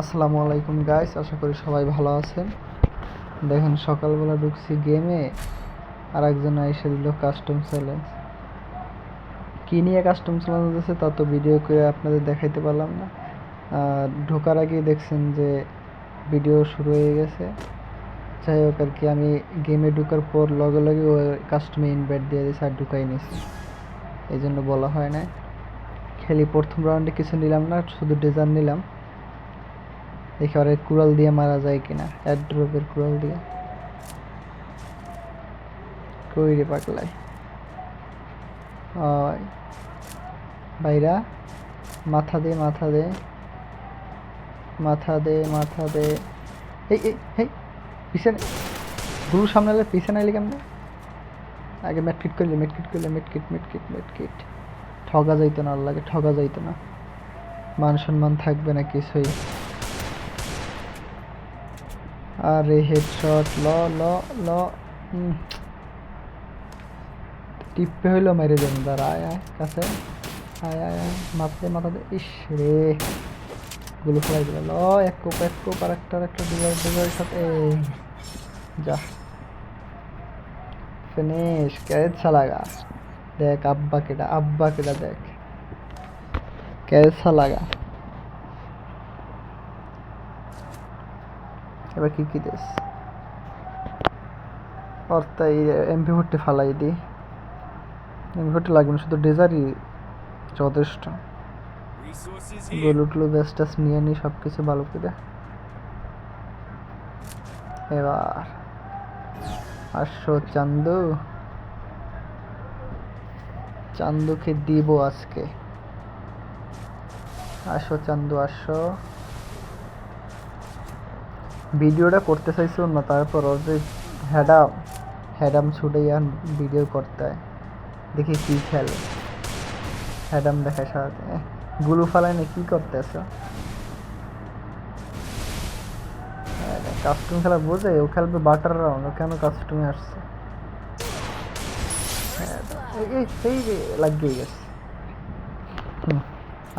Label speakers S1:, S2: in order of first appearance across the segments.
S1: আসসালামু আলাইকুম গাইস আশা করি সবাই ভালো আছেন। দেখেন, সকালবেলা ঢুকছি গেমে আর একজন এসে দিল কাস্টম চ্যালেঞ্জ কী নিয়ে কাস্টম চ্যালেঞ্জ আছে তা তো ভিডিও করে আপনাদের দেখাইতে পারলাম না। ঢোকার আগেই দেখছেন যে ভিডিও শুরু হয়ে গেছে। যাই হোক আর কি, আমি গেমে ঢুকার পর লগে লগে ও কাস্টমে ইনভাইট দিয়ে দিয়েছে আর ঢুকাই নিয়েছি। এই জন্য বলা হয় না। খেলি প্রথম রাউন্ডে কিছু নিলাম না, শুধু ডেজার নিলাম। দেখি কুড়াল দিয়ে মারা যায় কিনা অ্যাড্রপের কুড়াল দিয়ে। কই রে পাগলাই। ওই ভাইরা, মাথা দে মাথা দে। মাথা দে মাথা দে। এই এই পিছনে গুরু সামনে পিছনে এলে কেমন? আগে মেটকিট করলে মেটকিট করলে মেটকিট মেটকিট মেটকিট ঠগা যাইতো না আল্লাহকে, ঠগা যাইতো না। মান সম্মান থাকবে না কিছুই। আরে হেডশট, ল ল ল টিপে হইল মেরে যাবেন দাঁড়া, আয় আয়, কাছে। আয় আয় আয়, মাথাতে মাথাতে। ইস রে। গুলো ফেলাই দিল। ল, এক কোপ এক কোপ আর একটা একটা ডিজাইন ডিভাইড শট যা। ফিনিশ কেছা লাগা দেখ, আব্বা কেটা আব্বা কেটা দেখ। কেছা লাগা এবার কি কি দেশ অর্থাৎ তাই এমপি ফোরটি ফালাই দিই এমপি ফোরটি লাগবে না শুধু ডেজারই যথেষ্ট।
S2: Resources
S1: গোলু টুলু ব্যাস ট্যাস নিয়ে নিই সব কিছু ভালো করে। এবার আসো চান্দু। চান্দুকে দিব আজকে। আসো চান্দু আসো। ভিডিওটা করতে চাইছো না তারপর ওর যে হ্যাডাম হ্যাডাম ছুটে যান ভিডিও করতে হয়। দেখি কি খেলে। হ্যাডাম দেখায় সারাতে গুলু ফালায় না কি করতেছ? কাস্টম খেলা বোঝে ও খেলবে বাটার রাউন্ড কেন কাস্টমে আসছে? হ্যাঁ, এই রে লাগিয়ে গেছে।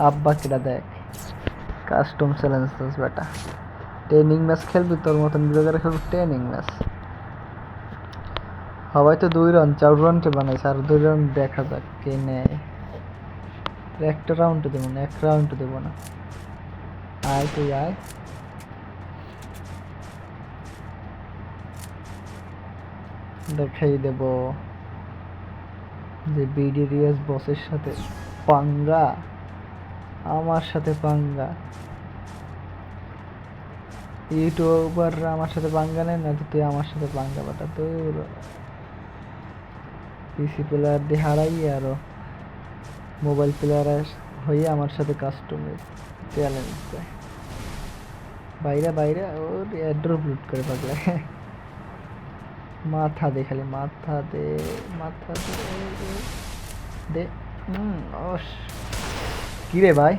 S1: আব্বা কেটা দেখ। কাস্টম চ্যালেঞ্জ বেটা। ট্রেনিং ম্যাচ খেলবি, তোর মতন বিরোধীরা খেলবি, ট্রেনিং ম্যাচ। সবাই তো দুই রান চার রাউন্ডে বানাইছে, আর দুই রান দেখা যাক কে নেয়। একটা রাউন্ড দেবো না এক রাউন্ড দেবো না। আয় তুই, আয়। দেখাই দেব যে বিডি রিয়াজ বসের সাথে পাঙ্গা, আমার সাথে পাঙ্গা। ইউটিউবাররা আমার সাথে পাঙ্গা নেয় না তো তুই আমার সাথে পাঙ্গা বাটা? তোর পিসি প্লেয়ার দিয়ে হারাই আরও। মোবাইল প্লেয়ার হয়ে আমার সাথে কাস্টমার চ্যালেঞ্জ দেয়। বাইরে বাইরে ওর অ্যাড্রপ লুট করে পাগলা। মাথা দে খালি মাথা দে মাথা দে, দে। হুম অস। কিরে ভাই?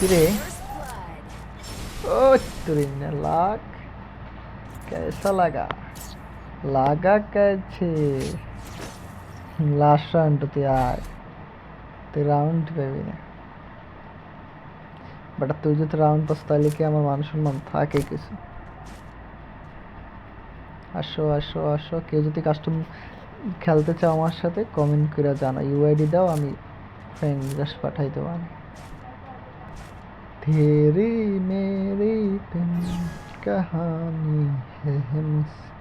S1: কিরে? ओ तुरिन्या लाग कैसा लगा লাগা कैसे লাস্ট রাউন্ড তুই আয় তুই রাউন্ড পাবি না বাট তুই যদি রাউন্ড পাস তাহলে কি আমার মান সম্মান থাকে কিছু আসো আসো আসো কেউ যদি কাস্টম খেলতে চাও আমার সাথে কমেন্ট করে জানা ইউআইডি দাও আমি ফ্রেন্ড জাস্ট পাঠাই দেবো আমি तेरी मेरी प्रेम कहानी है मुझसे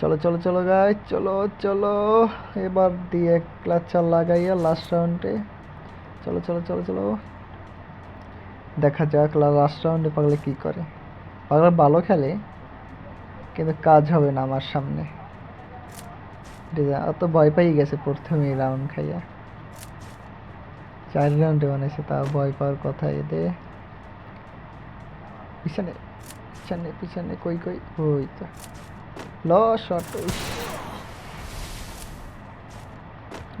S1: চলো চলো চলো গাই চলো চলো এবার দিয়ে ক্লাচার লাগাইয়া লাস্ট রাউন্ডে চলো চলো চলো চলো দেখা যাক লাস্ট রাউন্ডে পাগলে কি করে পাগলা ভালো খেলে কিন্তু কাজ হবে না আমার সামনে ডিজা- অত ভয় পাই গেছে প্রথমেই রাউন্ড খাইয়া চার রাউন্ডে বানাইছে তাও ভয় পাওয়ার কথা এতে পিছনে পিছনে পিছনে, কই কই? ওই তো। ল শট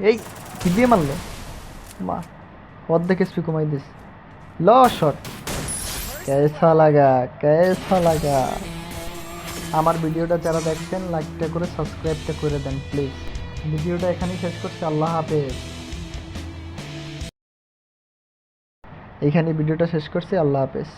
S1: এই, কি দিয়ে মারলো? মা, অর্ধেক এসপি কমাই দিস। ল শট কেসা লাগা কেসা লাগা। আমার ভিডিওটা যারা দেখছেন লাইকটা করে সাবস্ক্রাইবটা করে দেন প্লিজ ভিডিওটা এখানেই শেষ করছি। আল্লাহ হাফেজ। এইখানে ভিডিওটা শেষ করছি আল্লাহ হাফেজ।